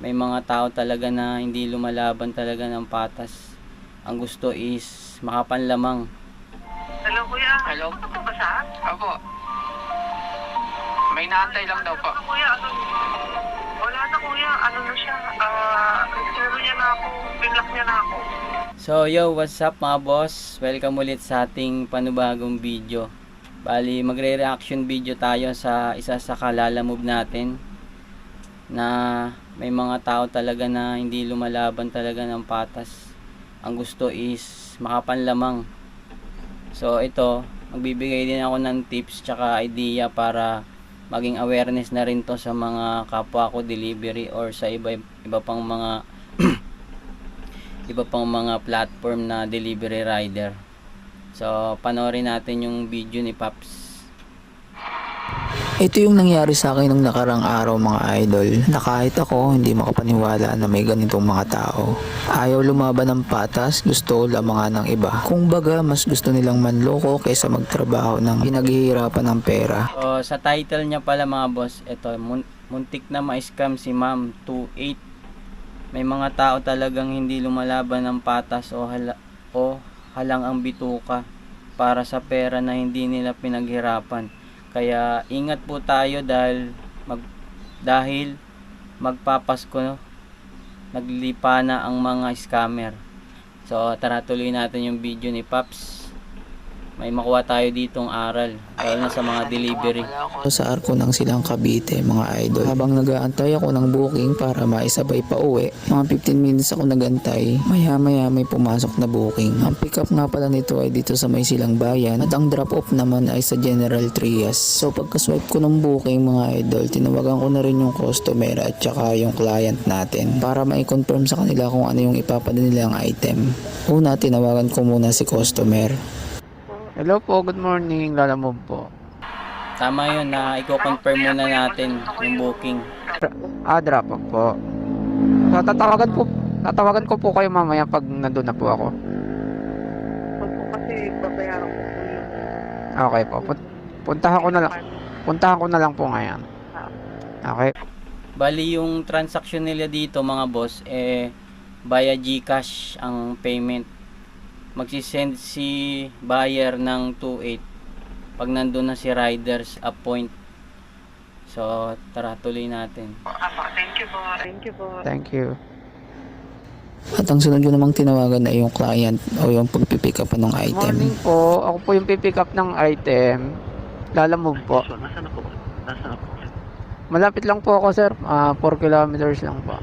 may mga tao talaga na hindi lumalaban talaga ng patas. Ang gusto is makapanlamang. Hello, kuya. Hello? Ano po ba? Opo. May naantay lang daw po. Ano, kuya? Ano? Wala na, kuya. Ano na siya? Ah, uh, niya na ako. Binlock niya na ako. So yo, what's up mga boss? Welcome ulit sa ating panibagong video. Bali, magre-reaction video tayo sa isa sa kalala move natin na may mga tao talaga na hindi lumalaban talaga ng patas. Ang gusto is makapanlamang. So ito, magbibigay din ako ng tips tsaka idea para maging awareness na rin to sa mga kapwa ko delivery or sa iba iba pang mga iba pang mga platform na delivery rider. So, panoorin natin yung video ni Paps. Ito yung nangyari sa akin ng nakarang araw mga idol na kahit ako hindi makapaniwala na may ganitong mga tao. Ayaw lumaban ng patas, gusto lamangan ng iba. Kung baga, mas gusto nilang manloko kaysa magtrabaho ng pinaghihirapan ng pera. So, sa title niya pala mga boss, ito, mun- muntik na ma-scam si Ma'am 28. May mga tao talagang hindi lumalaban ng patas o, hala- o halang ang bituka para sa pera na hindi nila pinaghirapan. Kaya ingat po tayo dahil mag dahil magpapasko no, naglipa na ang mga scammer. So tara tuloy natin yung video ni Paps. May makuha tayo ditong aral lalo na sa mga delivery. Sa arko ng silang Cavite mga idol. Habang nag-aantay ako ng booking para maisabay pa uwi, mga 15 minutes ako nagantay, maya maya may pumasok na booking. Ang pick up nga pala nito ay dito sa may silang bayan at ang drop off naman ay sa General Trias. So pagka-swipe ko ng booking mga idol, tinawagan ko na rin yung customer at saka yung client natin para ma-confirm sa kanila kung ano yung ipapadala nilang item. Una, tinawagan ko muna si customer. Hello po, good morning. Lala mo po. Tama yun na i-confirm muna natin yung booking. Ah, drop off po. So, tatawagan po, tatawagan ko po kayo mamaya pag nandun na po ako. Huwag po kasi babayaran ko po yun. Okay po. Pun- puntahan ko na lang. Puntahan ko na lang po ngayon. Okay. Bali yung transaction nila dito mga boss eh via GCash ang payment. Magsisend si buyer ng 28 pag nandun na si riders appoint. So tara tuloy natin. Apo, thank you po. Thank you po. Thank you. At ang sunod ko namang tinawagan ay yung client o yung pagpipick up ng Morning item. po. Ako po yung pipick up ng item. Lala mo po. So, nasaan na po? Nasaan na po? Malapit lang po ako, sir. Ah, 4 kilometers lang po.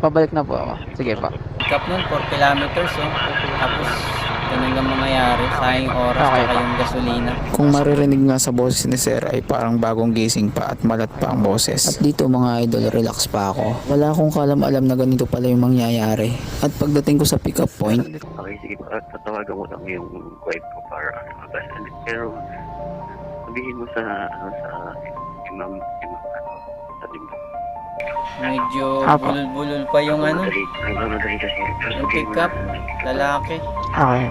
Pabalik na po ako. Sige pa. Pick up nun 4 kilometers oh. Tapos lang mangyayari. Sayang yung oras Okay pa. yung gasolina. Kung maririnig nga sa boses ni Sir ay parang bagong gising pa at malat pa ang boses. At dito mga idol, relax pa ako. Wala akong kalam-alam na ganito pala yung mangyayari. At pagdating ko sa pick up point, Okay, sige pa. Tatawagan mo lang yung wife ko para ano, mabasalit. Pero, sabihin mo sa, ano, sa imam, imam, ano, sa limbo. Medyo Apo. bulol-bulol pa yung ano, yung sabihin mo pick up, na- lalaki. Okay.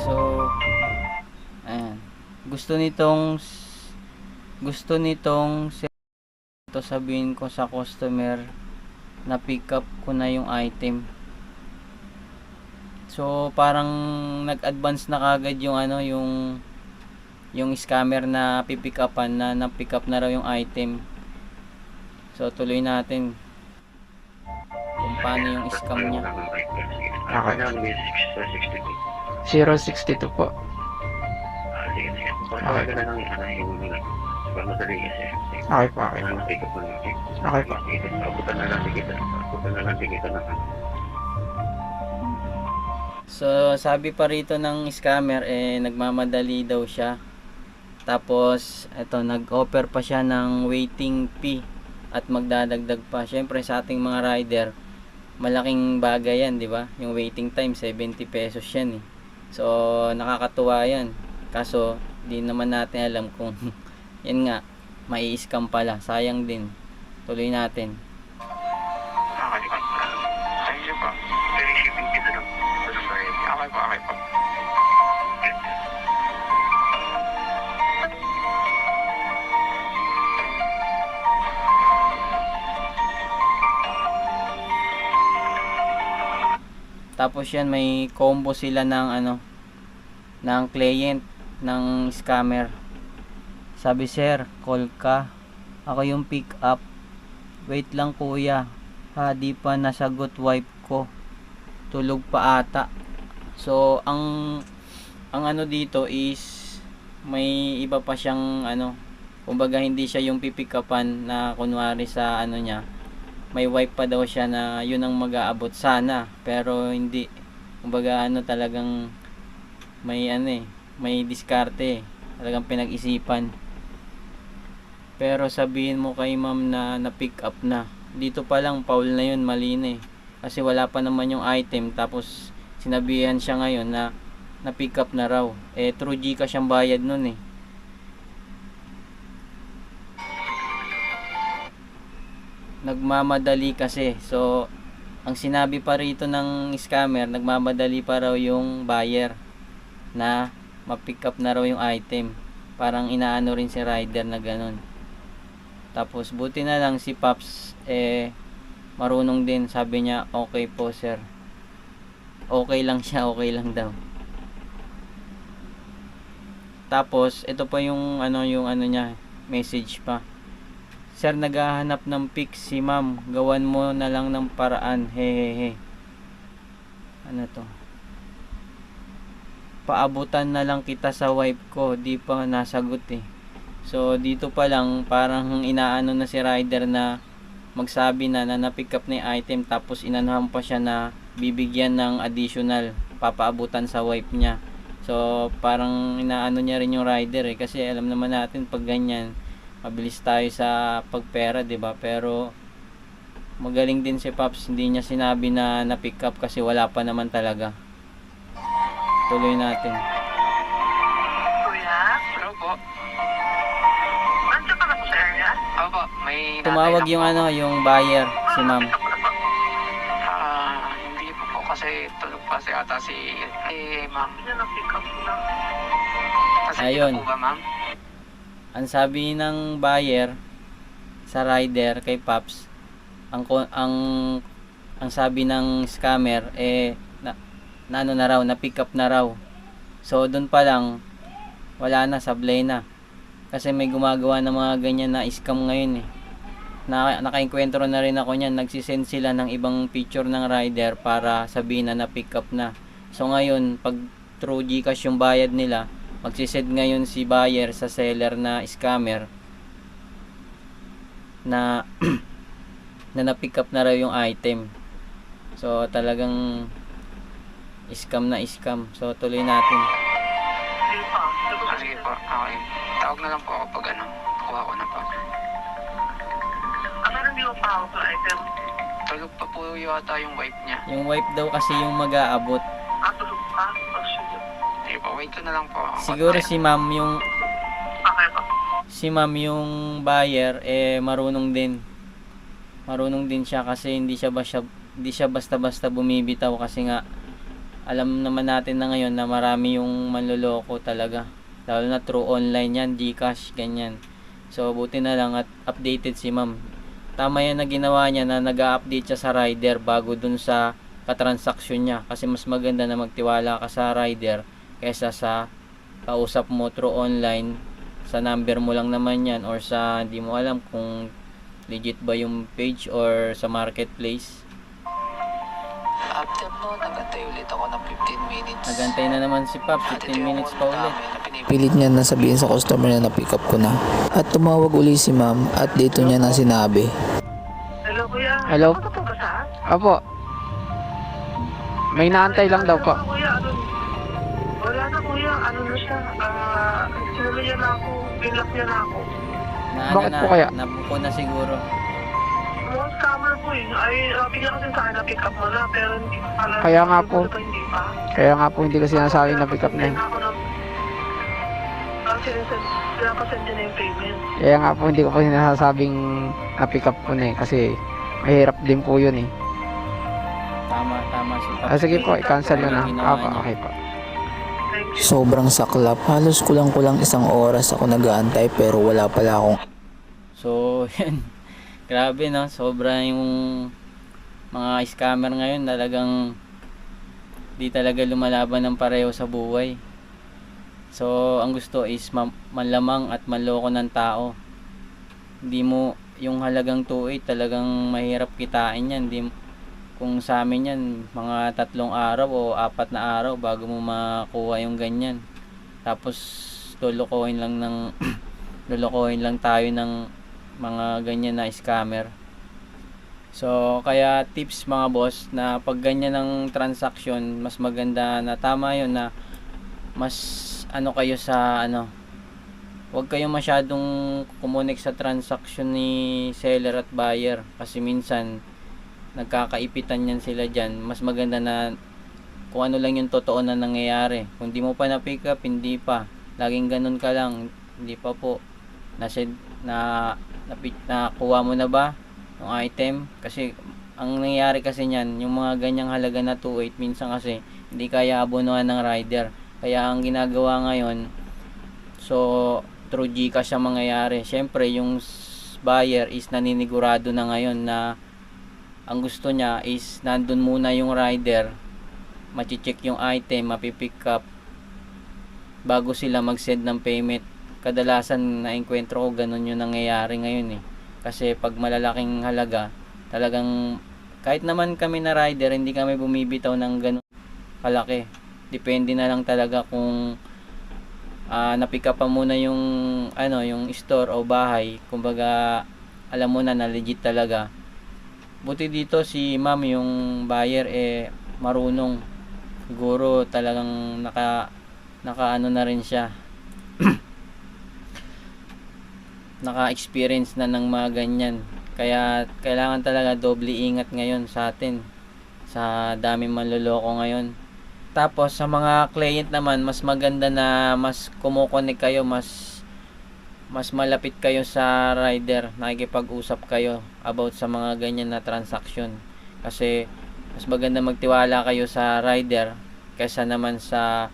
So, ayan. Gusto nitong gusto nitong ito sabihin ko sa customer na pick up ko na yung item. So, parang nag-advance na kagad yung ano, yung yung scammer na pipick upan na na-pick up na raw yung item. So, tuloy natin kung paano yung scam niya. Okay. Ano ang may 60, 062 po. Kasi. Okay po, okay po. Okay po. So, sabi pa rito ng scammer, eh, nagmamadali daw siya. Tapos, eto, nag-offer pa siya ng waiting fee at magdadagdag pa. Siyempre, sa ating mga rider, malaking bagay yan, di ba? Yung waiting time, 70 pesos yan eh. So, nakakatuwa yan. Kaso, di naman natin alam kung, yan nga, mai scam pala. Sayang din. Tuloy natin. Tapos yan may combo sila ng ano ng client ng scammer. Sabi sir, call ka. Ako yung pick up. Wait lang kuya. Ha, di pa nasagot wife ko. Tulog pa ata. So, ang ang ano dito is may iba pa siyang ano kumbaga hindi siya yung pipick upan na kunwari sa ano niya may wife pa daw siya na yun ang mag-aabot sana. Pero hindi. Kumbaga ano talagang may ano eh may diskarte. Eh. talagang pinag-isipan. Pero sabihin mo kay ma'am na na-pick up na. Dito pa lang foul na yun mali na eh. Kasi wala pa naman yung item. Tapos sinabihan siya ngayon na na-pick up na raw. Eh through Gcash ang bayad nun eh nagmamadali kasi. So, ang sinabi pa rito ng scammer, nagmamadali pa raw yung buyer na ma-pick up na raw yung item. Parang inaano rin si rider na ganun. Tapos, buti na lang si Paps, eh, marunong din. Sabi niya, okay po sir. Okay lang siya, okay lang daw. Tapos, ito pa yung ano yung ano niya, message pa. Sir, naghahanap ng pic si ma'am. Gawan mo na lang ng paraan. Hehehe. Ano to? Paabutan na lang kita sa wife ko. Di pa nasagot eh. So, dito pa lang, parang inaano na si rider na magsabi na na na-pick up na item tapos inanahan pa siya na bibigyan ng additional papaabutan sa wife niya. So, parang inaano niya rin yung rider eh. Kasi alam naman natin pag ganyan, mabilis tayo sa pagpera, 'di ba? Pero magaling din si Pops, hindi niya sinabi na na-pick up kasi wala pa naman talaga. Tuloy natin. Kuya, Hello po. ka na po sa area? Opo, may Tumawag yung ano, yung buyer, si ma'am. Ah, hindi po po kasi tulog pa si ata si eh, ma'am. Hindi na pick up na. Kasi Ayun. po ba ma'am? Ang sabi ng buyer sa rider kay Pops, ang ang ang sabi ng scammer eh na, na ano na raw, na pick up na raw. So doon pa lang wala na, sablay na. Kasi may gumagawa ng mga ganyan na scam ngayon eh. Na, nakainkwentro na rin ako niyan. Nagsisend sila ng ibang picture ng rider para sabihin na na-pick up na. So ngayon, pag through Gcash yung bayad nila, magsisend ngayon si buyer sa seller na scammer na na na-pick up na raw yung item. So talagang scam na scam. So tuloy natin. Ah, sige po, okay. Tawag na lang po ako pag ano, kuha ko na po. Ang meron di mo pa ako sa item. Tulog pa po yata yung wife niya. Yung wife daw kasi yung mag-aabot. Ah, tulog pa? Oh, sige. Po, wait ko na lang po. Siguro si ma'am yung Okay pa. si ma'am yung buyer eh marunong din. Marunong din siya kasi hindi siya basta hindi siya basta-basta bumibitaw kasi nga alam naman natin na ngayon na marami yung manloloko talaga. Lalo na through online yan, Gcash, ganyan. So, buti na lang at updated si ma'am. Tama yan na ginawa niya na nag-update siya sa rider bago dun sa katransaksyon niya. Kasi mas maganda na magtiwala ka sa rider kaysa sa kausap mo through online sa number mo lang naman yan or sa hindi mo alam kung legit ba yung page or sa marketplace. After no, nagantay ulit ako ng 15 minutes. Nagantay na naman si Pop, 15 minutes pa ulit. Pilit niya na sabihin sa customer na na-pick up ko na. At tumawag uli si ma'am at dito niya na sinabi. Hello, kuya. Hello? Po ba saan? Opo. May naantay lang daw po. Kuya, ano? Wala na, kuya. Ano na siya? Ah, sinuli niya na ako. Binlock niya na ako. Na, Bakit ano po na, kaya? Nabuko na siguro. Mga scammer po eh. Ay, uh, bigla kasi sa akin na pick up mo na, pero hindi pa pala. Kaya nga po. Siguro pa Hindi pa. Kaya nga po hindi ko sinasabi na pick up na yun. Ako ng... Ah, sinisend, pinapasend niya na yung payment. Kaya nga po hindi ko po sinasabing na pick up ko na eh. Kasi mahirap din po yun eh. Tama, tama si Pop. Ah, sige po, i-cancel na. Ginawa Opo, niya. okay po. Sobrang saklap. Halos kulang-kulang isang oras ako nag-aantay pero wala pala akong So, yun. Grabe no, sobra yung mga scammer ngayon talagang di talaga lumalaban ng pareho sa buhay. So, ang gusto is ma- manlamang at manloko ng tao. Hindi mo, yung halagang 2.8 talagang mahirap kitain yan. Di, kung sa amin yan, mga tatlong araw o apat na araw bago mo makuha yung ganyan. Tapos, lulukohin lang ng, lulukohin lang tayo ng mga ganyan na scammer. So, kaya tips mga boss na pag ganyan ng transaction, mas maganda na tama yun na mas ano kayo sa ano huwag kayong masyadong kumunik sa transaction ni seller at buyer kasi minsan nagkakaipitan yan sila dyan mas maganda na kung ano lang yung totoo na nangyayari. Kung di mo pa na pick up hindi pa. Laging ganun ka lang. Hindi pa po. Na na na, na kuha mo na ba yung item? Kasi ang nangyayari kasi niyan yung mga ganyang halaga na 2.8 minsan kasi hindi kaya abonohan ng rider. Kaya ang ginagawa ngayon, so through Gcash ang mangyayari. Siyempre, yung buyer is naninigurado na ngayon na ang gusto niya is nandun muna yung rider, machicheck yung item, mapipick up bago sila mag-send ng payment. Kadalasan na enkwentro ko ganun yung nangyayari ngayon eh. Kasi pag malalaking halaga, talagang kahit naman kami na rider, hindi kami bumibitaw ng ganun kalaki depende na lang talaga kung uh, napick up pa muna yung ano yung store o bahay kumbaga alam mo na na legit talaga buti dito si ma'am yung buyer eh marunong. Siguro talagang naka naka ano na rin siya. Naka experience na ng mga ganyan. Kaya kailangan talaga doble ingat ngayon sa atin sa daming manloloko ngayon. Tapos sa mga client naman, mas maganda na mas kumukonek kayo, mas mas malapit kayo sa rider, nakikipag-usap kayo about sa mga ganyan na transaction. Kasi mas maganda magtiwala kayo sa rider kaysa naman sa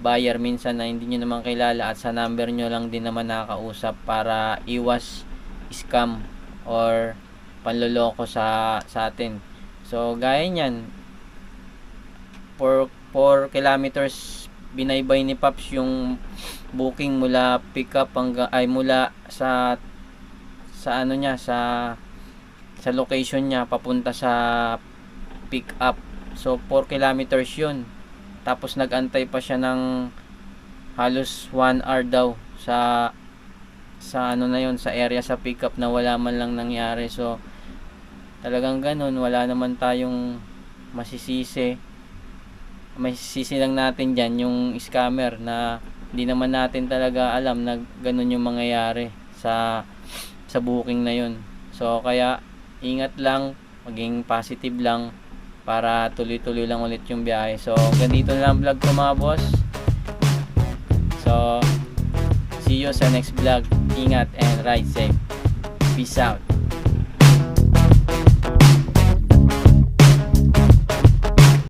buyer minsan na hindi nyo naman kilala at sa number nyo lang din naman nakakausap para iwas scam or panloloko sa sa atin. So gaya niyan for 4 kilometers binaybay ni Paps yung booking mula pick up hanggang ay mula sa sa ano niya sa sa location niya papunta sa pick up so 4 kilometers yun. Tapos nagantay pa siya ng halos 1 hour daw sa sa ano na yun sa area sa pick up na wala man lang nangyari. So talagang ganun. Wala naman tayong masisisi. May sisi lang natin dyan yung scammer na hindi naman natin talaga alam na ganun yung mangyayari sa sa booking na yun. So kaya ingat lang maging positive lang para tuloy-tuloy lang ulit yung biyahe. So ganito na lang vlog ko mga boss. So see you sa next vlog. Ingat and ride safe. Peace out